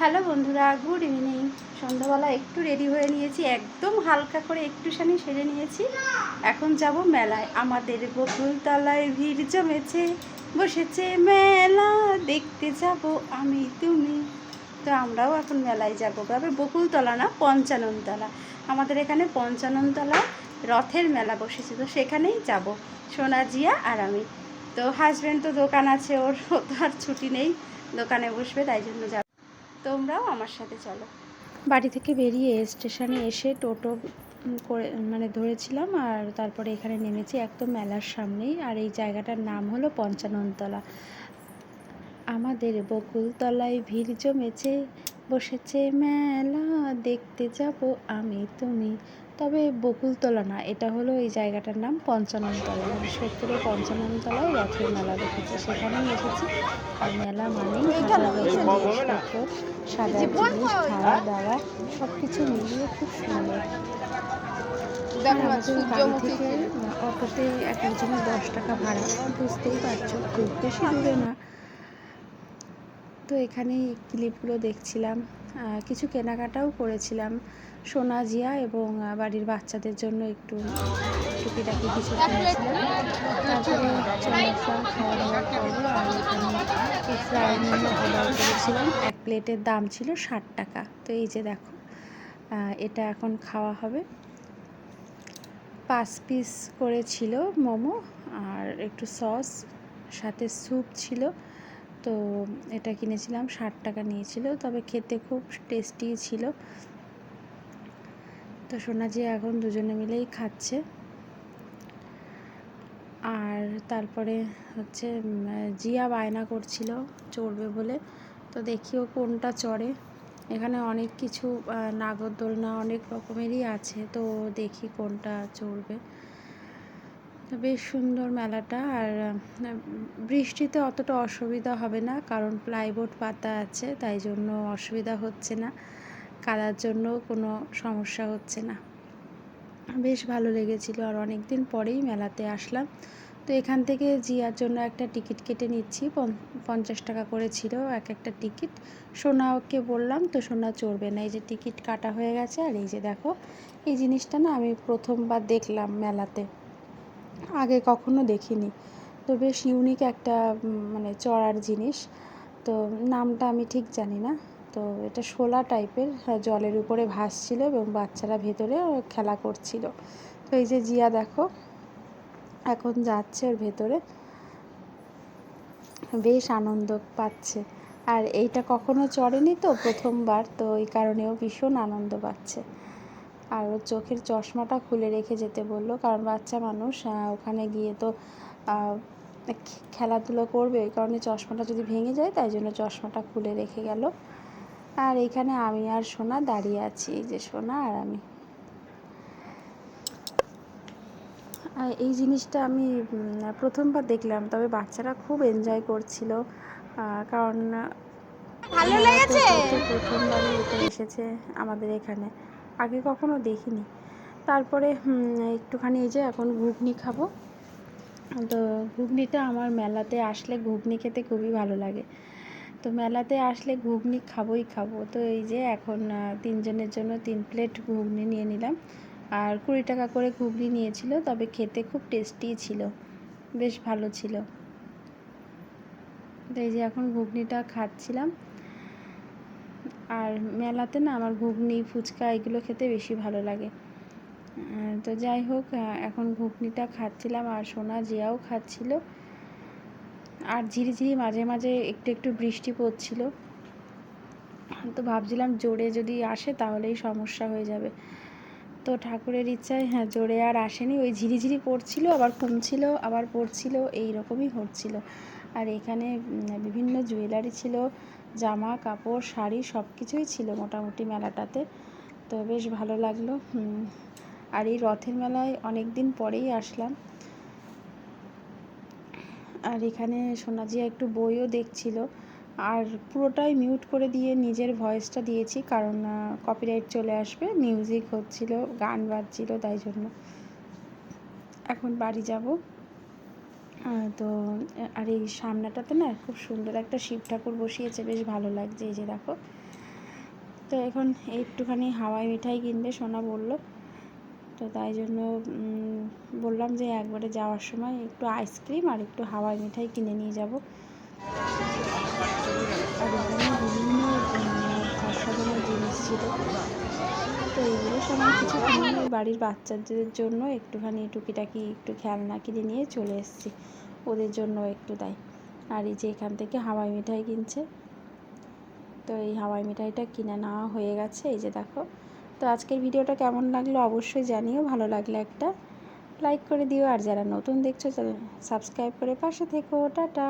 Hello বন্ধুরা, good evening. সন্ধ্যাবেলা একটু রেডি হয়ে নিয়েছি, একদম হালকা করে একটুখানি সেরে নিয়েছি। এখন যাব মেলায়। আমাদের বকুলতলায় ভিড় জমেছে, বসেছে মেলা। দেখতে যাব আমি তুমি। তো আমরাও এখন মেলায় যাব। তবে বকুলতলা না, পঞ্চাননতলা। আমাদের এখানে পঞ্চাননতলা রথের মেলা বসেছে, তো সেখানেই যাব, সোনা জিয়া আর আমি। তো হাজব্যান্ড তো দোকান আছে ওর তো আর ছুটি নেই, দোকানে বসবে, তাই জন্য যাব। তোমরাও আমার সাথে চলো। বাড়ি থেকে বেরিয়ে স্টেশনে এসে টোটো করে মানে ধরেছিলাম আর তারপরে এখানে নেমেছি একদম মেলার সামনেই আর এই জায়গাটার নাম হলো পঞ্চাননতলা। আমাদের বকুলতলায় ভিড় জমেছে বসেছে মেলা দেখতে যাব আমি তুমি। তবে বকুলতলা না এটা হলো এই জায়গাটার নাম পঞ্চাননতলা। শেরপুরে পঞ্চাননতলায় রথের মেলা দেখেছি সেখানেই এসেছি। আর মেলা মানেই সাজার জিনিস খাওয়া দাওয়া সব কিছু মিলিয়ে খুব সুন্দর। অটোতে এক একজনের দশ টাকা ভাড়া বুঝতেই পারছ খুব বেশি দূরে না। তো এখানেই ক্লিপগুলো দেখছিলাম। কিছু কেনাকাটাও করেছিলাম। সোনা জিয়া এবং বাড়ির বাচ্চাদের জন্য একটু টুকিটাকি কিছু এখানে অর্ডার করেছিলাম। এক প্লেটের দাম ছিল ষাট টাকা। তো এই যে দেখো এটা এখন খাওয়া হবে। পাঁচ পিস করে ছিল মোমো আর একটু সস, সাথে স্যুপ ছিল। তো এটা কিনেছিলাম, ষাট টাকা নিয়েছিল, তবে খেতে খুব টেস্টি ছিল। তো সোনাজি এখন দুজনে মিলেই খাচ্ছে। আর তারপরে হচ্ছে জিয়া বায়না করছিল চড়বে বলে। তো দেখিও কোনটা চড়ে। এখানে অনেক কিছু নাগরদোলনা অনেক রকমেরই আছে, তো দেখি কোনটা চড়বে। তো বেশ সুন্দর মেলাটা আর বৃষ্টিতে অতটা অসুবিধা হবে না কারণ প্লাইবোর্ড পাতা আছে তাই জন্য অসুবিধা হচ্ছে না কাদার জন্য কোনো সমস্যা হচ্ছে না। বেশ ভালো লেগেছিল আর অনেক দিন পরেই মেলাতে আসলাম। তো এখান থেকে জিয়ার জন্য একটা টিকিট কেটে নিচ্ছি পঞ্চাশ টাকা করে ছিল এক একটা টিকিট। সোনা ওকে বললাম, তো সোনা চড়বে না। এই যে টিকিট কাটা হয়ে গেছে আর এই যে দেখো, এই জিনিসটা না আমি প্রথমবার দেখলাম মেলাতে। আগে কখনো দেখিনি। তো বেশ ইউনিক একটা মানে চড়ার জিনিস। তো নামটা আমি ঠিক জানি না। তো এটা শোলা টাইপের হ্যাঁ, জলের উপরে ভাসছিল এবং বাচ্চারা ভেতরে খেলা করছিল। তো এই যে জিয়া দেখো এখন যাচ্ছে ওর ভেতরে। বেশ আনন্দ পাচ্ছে। আর এইটা কখনো চড়েনি তো? প্রথমবার। তো এই কারণেও ভীষণ আনন্দ পাচ্ছে। আর ওর চোখের চশমাটা খুলে রেখে যেতে বলল। কারণ বাচ্চা মানুষ ওখানে গিয়ে তো খেলাধুলো করবে। ওই কারণে চশমাটা যদি ভেঙে যায় তাই জন্য চশমাটা খুলে রেখে গেল। আর এখানে আমি আর সোনা দাঁড়িয়ে আছি এই যে সোনা আর আমি। আর এই জিনিসটা আমি প্রথমবার দেখলাম তবে বাচ্চারা খুব এনজয় করছিল। কারণ ভালো লেগেছে? প্রথমবারই এটা এসেছে আমাদের এখানে। আগে কখনো দেখিনি। তারপরে একটুখানি এই যে এখন ঘুগনি খাব। তো ঘুগনিটা আমার মেলাতে আসলে ঘুগনি খেতে খুবই ভালো লাগে। তো মেলাতে আসলে ঘুগনি খাবোই খাব। তো এই যে এখন তিনজনের জন্য তিন প্লেট ঘুগনি নিয়ে নিলাম। আর কুড়ি টাকা করে ঘুগনি নিয়েছিল, তবে খেতে খুব টেস্টি ছিল। বেশ ভালো ছিল। তো এই যে এখন ঘুগনিটা খাচ্ছিলাম। আর মেলাতে না আমার ঘুগনি, ফুচকা এগুলো খেতে বেশি ভালো লাগে। তো যাই হোক এখন ঘুগনিটা খাচ্ছিলাম আর সোনা জিয়াও খাচ্ছিল। আর ঝিরিঝিরি মাঝে মাঝে একটু একটু বৃষ্টি পড়ছিল। তো ভাবছিলাম জোরে যদি আসে তাহলেই সমস্যা হয়ে যাবে। তো ঠাকুরের ইচ্ছায় হ্যাঁ জোরে আর আসেনি। ওই ঝিরিঝিরি পড়ছিল, আবার কমছিল, আবার পড়ছিল এই রকমই হচ্ছিল। আর এখানে বিভিন্ন জুয়েলারি ছিল। জামা কাপড় শাড়ি সব কিছুই ছিল মোটামুটি মেলাটাতে। তো বেশ ভালো লাগল আর এই রথের মেলায় অনেক দিন পরেই আসলাম। আর এখানে সোনাজিয়া একটু বইও দেখছিল। আর পুরোটাই মিউট করে দিয়ে নিজের ভয়েসটা দিয়েছি, কারণ কপিরাইট চলে আসবে মিউজিক হচ্ছিল, গান বাজছিল, তাই জন্য। এখন বাড়ি যাব। তো, আর এই সামনেটাতে না খুব সুন্দর একটা শিব ঠাকুর বসিয়েছে, বেশ ভালো লাগছে এই যে দেখো। তো এখন একটুখানি হাওয়াই মিঠাই কিনবে, সোনা বলল। তো তাই জন্য বললাম যে একবারে যাওয়ার সময় একটু আইসক্রিম আর একটু হাওয়াই মিঠাই কিনে নিয়ে যাব। আর বিভিন্ন অসাধারণ জিনিস ছিল। তো এইগুলো সময় কিছু বাড়ির বাচ্চাদের জন্য একটুখানি টুকিটাকি একটু খেলনা কিনে নিয়ে চলে এসেছি। ওদের জন্য একটু তাই। আর এই যে এখান থেকে হাওয়াই মিঠাই কিনছে। তো এই হাওয়াই মিঠাইটা কিনে নেওয়া হয়ে গেছে। এই যে দেখো। তো আজকের ভিডিওটা কেমন লাগল অবশ্যই জানিও। ভালো লাগলে একটা লাইক করে দিও। আর যারা নতুন দেখছ সাবস্ক্রাইব করে পাশে থেকো। টাটা।